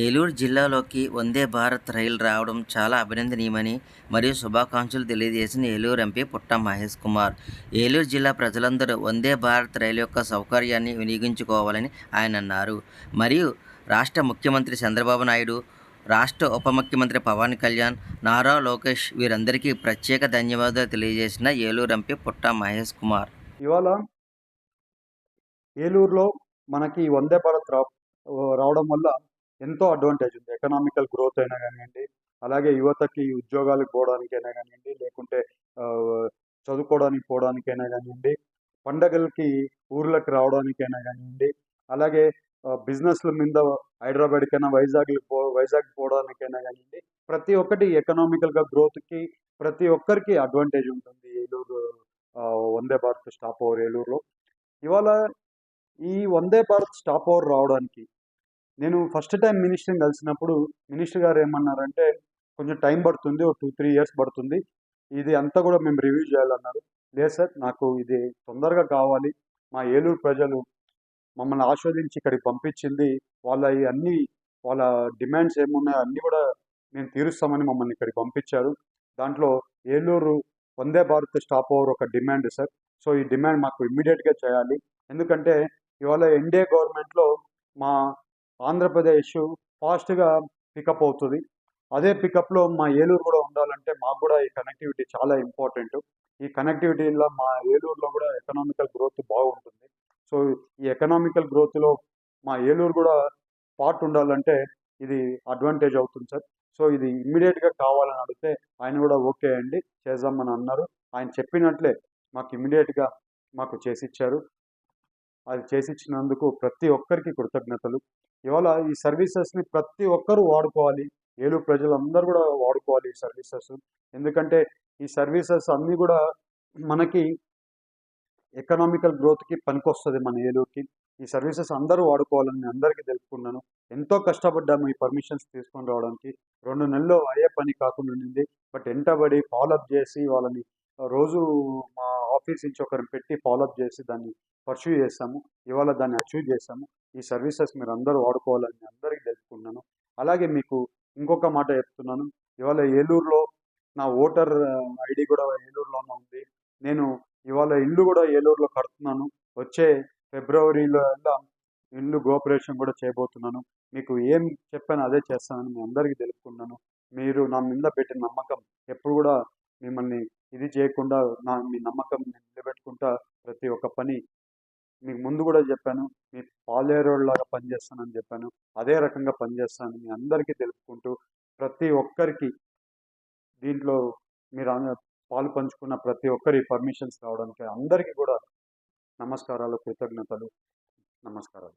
ఏలూరు జిల్లాలోకి వందే భారత్ రైలు రావడం చాలా అభినందనీయమని మరియు శుభాకాంక్షలు తెలియజేసిన ఏలూరు ఎంపీ పుట్ట మహేష్ కుమార్. ఏలూరు జిల్లా ప్రజలందరూ వందే భారత్ రైలు యొక్క సౌకర్యాన్ని వినియోగించుకోవాలని ఆయన అన్నారు. మరియు రాష్ట్ర ముఖ్యమంత్రి చంద్రబాబు నాయుడు రాష్ట్ర ఉప ముఖ్యమంత్రి పవన్ కళ్యాణ్ నారా లోకేష్ వీరందరికీ ప్రత్యేక ధన్యవాదాలు తెలియజేసిన ఏలూరు ఎంపీ పుట్ట మహేష్ కుమార్. ఇవాళ ఏలూరులో మనకి వందే భారత్ రావడం వల్ల ఎంతో అడ్వాంటేజ్ ఉంది. ఎకనామికల్ గ్రోత్ అయినా కానివ్వండి అలాగే యువతకి ఉద్యోగాలకు పోవడానికైనా కానివ్వండి లేకుంటే చదువుకోవడానికి పోవడానికైనా కానివ్వండి పండగలకి ఊర్లకు రావడానికైనా కానివ్వండి అలాగే బిజినెస్ల మీద హైదరాబాద్కైనా వైజాగ్ పో వైజాగ్ పోవడానికైనా కానివ్వండి ప్రతి ఒక్కటి ఎకనామికల్గా గ్రోత్కి ప్రతి ఒక్కరికి అడ్వాంటేజ్ ఉంటుంది. ఏలూరు వందే భారత్ స్టాప్ ఓవర్ ఏలూరులో. ఇవాళ ఈ వందే భారత్ స్టాప్ ఓవర్ రావడానికి నేను ఫస్ట్ టైం మినిస్టర్ని కలిసినప్పుడు మినిస్టర్ గారు ఏమన్నారంటే కొంచెం టైం పడుతుంది ఒక టూ త్రీ ఇయర్స్ పడుతుంది. ఇది అంతా కూడా మేము రివ్యూ చేయాలన్నారు. లేదు సార్ నాకు ఇది తొందరగా కావాలి. మా ఏలూరు ప్రజలు మమ్మల్ని ఆస్వాదించి ఇక్కడికి పంపించింది. వాళ్ళ అన్ని వాళ్ళ డిమాండ్స్ ఏమున్నాయో అన్నీ కూడా మేము తీరుస్తామని మమ్మల్ని ఇక్కడికి పంపించారు. దాంట్లో ఏలూరు వందే భారత్ స్టాప్ ఓవర్ ఒక డిమాండ్ సార్. సో ఈ డిమాండ్ మాకు ఇమ్మీడియట్గా చేయాలి. ఎందుకంటే ఇవాళ ఎన్డీఏ గవర్నమెంట్లో మా ఆంధ్రప్రదేశ్ ఫాస్ట్గా పికప్ అవుతుంది. అదే పికప్లో మా ఏలూరు కూడా ఉండాలంటే మాకు కూడా ఈ కనెక్టివిటీ చాలా ఇంపార్టెంట్ ఈ కనెక్టివిటీలో మా ఏలూరులో కూడా ఎకనామికల్ గ్రోత్ బాగుంటుంది. సో ఈ ఎకనామికల్ గ్రోత్లో మా ఏలూరు కూడా పార్ట్ ఉండాలంటే ఇది అడ్వాంటేజ్ అవుతుంది సార్. సో ఇది ఇమ్మీడియట్గా కావాలని అడిగితే ఆయన కూడా ఓకే అండి చేద్దామని అన్నారు. ఆయన చెప్పినట్లే మాకు ఇమ్మీడియట్గా మాకు చేసిచ్చారు. అది చేసిచ్చినందుకు ప్రతి ఒక్కరికి కృతజ్ఞతలు. ఇవాళ ఈ సర్వీసెస్ని ప్రతి ఒక్కరూ వాడుకోవాలి. ఏలు ప్రజలందరూ కూడా వాడుకోవాలి ఈ సర్వీసెస్. ఎందుకంటే ఈ సర్వీసెస్ అన్నీ కూడా మనకి ఎకనామికల్ గ్రోత్కి పనికొస్తుంది మన ఏలూరుకి. ఈ సర్వీసెస్ అందరూ వాడుకోవాలని నేను అందరికీ తెలుపుకున్నాను ఎంతో కష్టపడ్డాము ఈ పర్మిషన్స్ తీసుకొని రావడానికి. రెండు నెలల్లో అయ్యే పని కాకుండా ఉండింది. బట్ ఎంటబడి ఫాలోఅప్ చేసి వాళ్ళని రోజు మా ఆఫీస్ నుంచి ఒకరిని పెట్టి ఫాలోఅప్ చేసి దాన్ని పర్సూ చేస్తాము. ఇవాళ దాన్ని అచీవ్ చేస్తాము. ఈ సర్వీసెస్ మీరు అందరూ వాడుకోవాలని అందరికీ తెలుపుకున్నాను అలాగే మీకు ఇంకొక మాట చెప్తున్నాను. ఇవాళ ఏలూరులో నా ఓటర్ ఐడి కూడా ఏలూరులోనే ఉంది. నేను ఇవాళ ఇల్లు కూడా ఏలూరులో కడుతున్నాను. వచ్చే ఫిబ్రవరిలో ఇల్లు గోపరేషన్ కూడా చేయబోతున్నాను. మీకు ఏం చెప్పాను అదే చేస్తానని మీ అందరికీ తెలుపుకున్నాను మీరు నా మీద పెట్టిన నమ్మకం ఎప్పుడు కూడా మిమ్మల్ని ఇది చేయకుండా నా మీ నమ్మకం నేను నిలబెట్టుకుంటా ప్రతి ఒక్క పని మీకు ముందు కూడా చెప్పాను మీ పాలేరోడ్లాగా పనిచేస్తానని చెప్పాను అదే రకంగా పనిచేస్తానని మీ అందరికీ తెలుపుకుంటూ ప్రతి ఒక్కరికి దీంట్లో మీరు పాలు పంచుకున్న ప్రతి ఒక్కరి పర్మిషన్స్ రావడానికి అందరికీ కూడా నమస్కారాలు కృతజ్ఞతలు నమస్కారాలు.